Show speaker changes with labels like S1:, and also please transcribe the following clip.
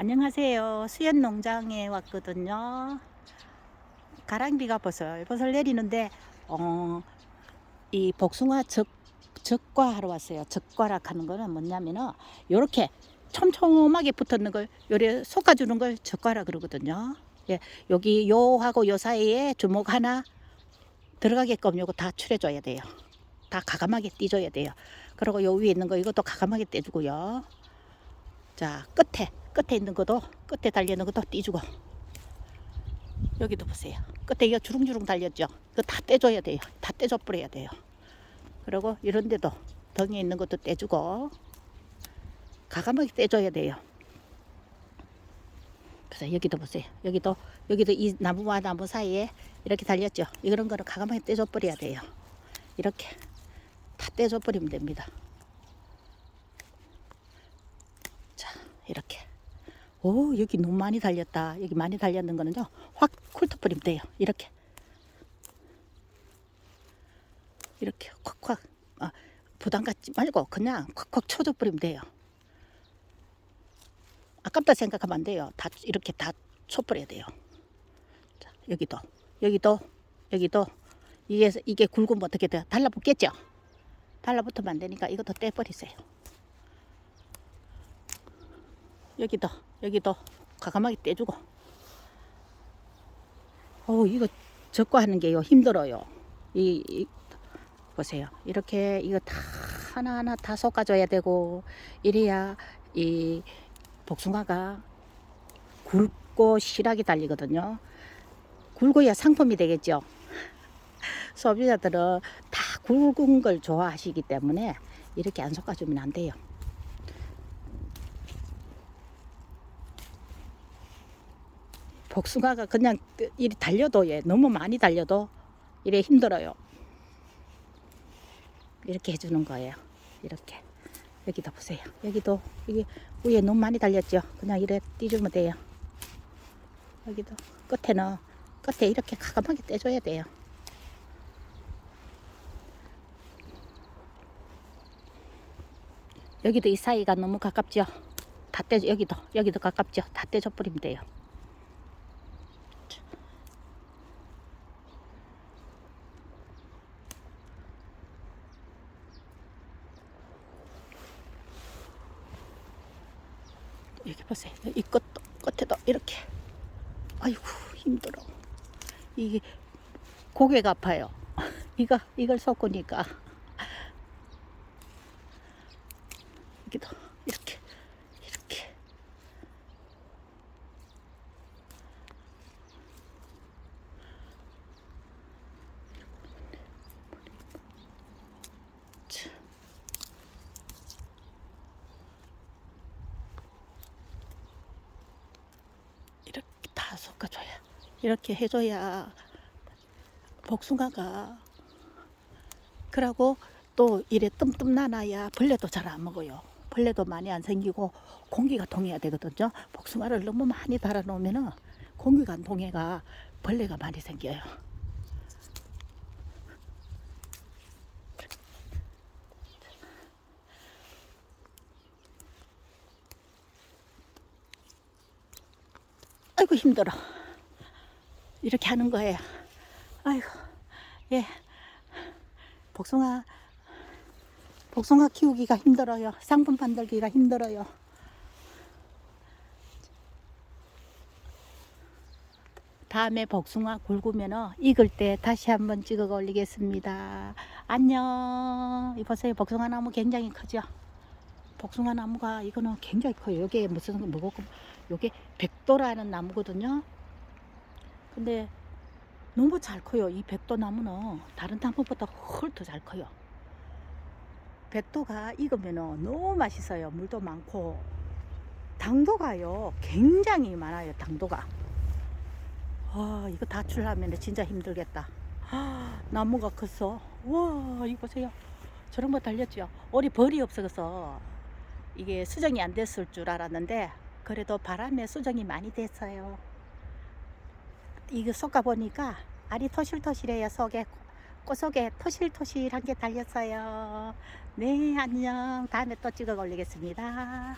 S1: 안녕하세요. 수연 농장에 왔거든요. 가랑비가 버슬버슬 내리는데 어, 이 복숭아 적 적과 하러 왔어요. 적과라 하는 거는 뭐냐면은 요렇게 촘촘하게 붙었는 걸 요래 솎아주는 걸 적과라 그러거든요. 예, 여기 요하고 요 사이에 주먹 하나 들어가게끔 요거 다 출해줘야 돼요. 다 가감하게 띄줘야 돼요. 그리고 요 위에 있는 거 이것도 가감하게 떼주고요. 자 끝에 끝에 있는 것도 끝에 달려 있는 것도 띄주고 여기도 보세요. 끝에 이거 주렁주렁 달렸죠. 그거 다 떼줘야 돼요. 다 떼줘 버려야 돼요. 그리고 이런 데도 덩에 있는 것도 떼주고 가감하게 떼줘야 돼요. 그래서 여기도 보세요. 여기도 여기도 이 나무와 나무 사이에 이렇게 달렸죠. 이런 거는 가감하게 떼줘 버려야 돼요. 이렇게 다 떼줘 버리면 됩니다. 자, 이렇게. 오, 여기 너무 많이 달렸다. 여기 많이 달렸는 거는요. 확 훑어버리면 돼요. 이렇게. 이렇게 콱콱. 아, 부담 갖지 말고 그냥 콱콱 쳐줘 버리면 돼요. 아깝다 생각하면 안 돼요. 다 이렇게 다 쳐버려야 돼요. 자, 여기도, 여기도, 여기도 이게 이게 굵으면 어떻게 돼요? 달라붙겠죠? 달라붙으면 안 되니까 이것도 떼버리세요. 여기도, 여기도 과감하게 떼주고. 어, 이거 적고 하는 게요 힘들어요. 이, 이 보세요. 이렇게 이거 다 하나하나 다 솎아줘야 되고 이래야 이 복숭아가 굵고 실하게 달리거든요. 굵어야 상품이 되겠죠. 소비자들은 다 굵은 걸 좋아하시기 때문에 이렇게 안 솎아주면 안 돼요. 복숭아가 그냥 이리 달려도 예, 너무 많이 달려도 이래 힘들어요. 이렇게 해주는 거예요. 이렇게 여기도 보세요. 여기도 여기 위에 너무 많이 달렸죠. 그냥 이래 띄주면 돼요. 여기도 끝에는 끝에 이렇게 가감하게 떼줘야 돼요. 여기도 이 사이가 너무 가깝죠. 다 떼, 여기도, 여기도 가깝죠. 다 떼줘 버리면 돼요. 여기 보세요. 이 끝도, 끝에도 이렇게. 아이고, 힘들어. 이게 고개가 아파요. 이거, 이걸 섞으니까. 이렇게, 이렇게. 자. 이렇게 다 섞어줘야 이렇게 해줘야 복숭아가 그러고 또 이래 뜸뜸 나놔야 벌레도 잘 안 먹어요. 벌레도 많이 안 생기고 공기가 통해야 되거든요. 복숭아를 너무 많이 달아 놓으면은 공기가 안 통해가 벌레가 많이 생겨요. 아이고 힘들어. 이렇게 하는 거예요. 아이고 예 복숭아 복숭아 키우기가 힘들어요. 상품 만들기가 힘들어요. 다음에 복숭아 굵으면 익을 때 다시 한번 찍어 올리겠습니다. 안녕. 이 보세요. 복숭아 나무 굉장히 크죠? 복숭아 나무가 이거는 굉장히 커요. 여기에 무슨 뭐고 요게 백도라는 나무거든요. 근데 너무 잘 커요. 이 백도 나무는 다른 나무보다 훨 더 잘 커요. 백도가 익으면 너무 맛있어요. 물도 많고 당도가요 굉장히 많아요. 당도가. 와 이거 다 출하면 진짜 힘들겠다. 아, 나무가 컸어. 와 이거 보세요. 저런 거 달렸죠. 올해 벌이 없어서 이게 수정이 안 됐을 줄 알았는데 그래도 바람에 수정이 많이 됐어요. 이거 솎아 보니까 알이 토실토실해요. 속에 꽃 속에 토실토실한 게 달렸어요. 네 안녕. 다음에 또 찍어 올리겠습니다.